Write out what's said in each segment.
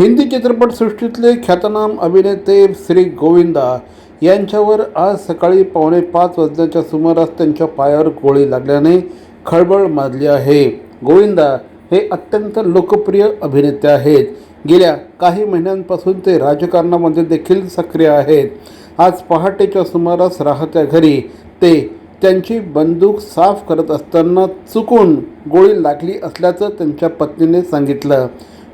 हिंदी चित्रपटसृष्टीतले ख्यातनाम अभिनेते श्री गोविंदा यांच्यावर आज सकाळी पावणे पाच वाजण्याच्या सुमारास त्यांच्या पायावर गोळी लागल्याने खळबळ माजली आहे. गोविंदा हे अत्यंत लोकप्रिय अभिनेते आहेत. गेल्या काही महिन्यांपासून ते राजकारणामध्ये देखील सक्रिय आहेत. आज पहाटेच्या सुमारास राहत्या घरी ते त्यांची बंदूक साफ करत असताना चुकून गोळी लागली असल्याचं त्यांच्या पत्नीने सांगितलं.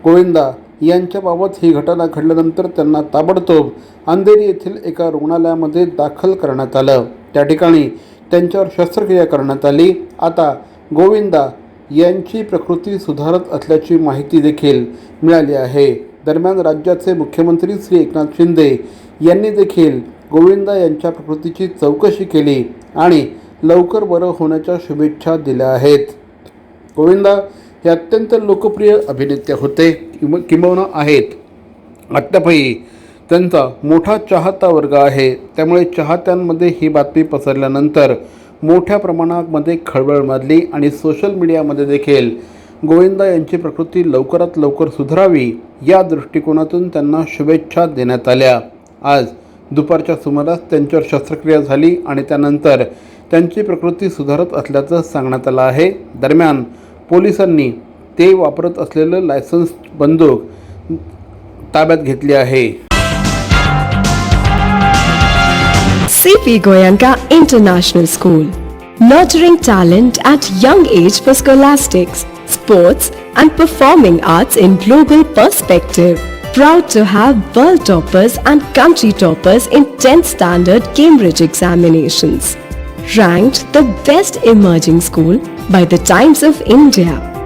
गोविंदा यांच्याबाबत ही घटना घडल्यानंतर त्यांना ताबडतोब अंधेरी येथील एका रुग्णालयामध्ये दाखल करण्यात आलं. त्या ठिकाणी त्यांच्यावर शस्त्रक्रिया करण्यात आली. आता गोविंदा यांची प्रकृती सुधारत असल्याची माहिती देखील मिळाली आहे. दरम्यान राज्याचे मुख्यमंत्री श्री एकनाथ शिंदे यांनी देखील गोविंदा यांच्या प्रकृतीची चौकशी केली आणि लवकर बरं होण्याच्या शुभेच्छा दिल्या आहेत. गोविंदा हे अत्यंत लोकप्रिय अभिनेते होते. किंब किंबहुना आहेत. अद्यापही त्यांचा मोठा चाहता वर्ग आहे. त्यामुळे चाहत्यांमध्ये ही बातमी पसरल्यानंतर मोठ्या प्रमाणामध्ये खळबळ माजली आणि सोशल मीडियामध्ये देखील गोविंदा यांची प्रकृती लवकरात लवकर सुधारावी या दृष्टिकोनातून त्यांना शुभेच्छा देण्यात आल्या. आज दुपारच्या सुमारास त्यांच्यावर शस्त्रक्रिया झाली आणि त्यानंतर त्यांची प्रकृती सुधारत असल्याचं सांगण्यात आलं आहे. दरम्यान पोलिसांनी ते वापरत असलेलं लायसन्स बंदूक ताब्यात घेतली आहे CP Goyanka International School. Nurturing talent at young age for scholastics, sports, and performing arts in global perspective. Proud to have world toppers and country toppers in 10th standard Cambridge examinations. Ranked the best emerging school by the Times of India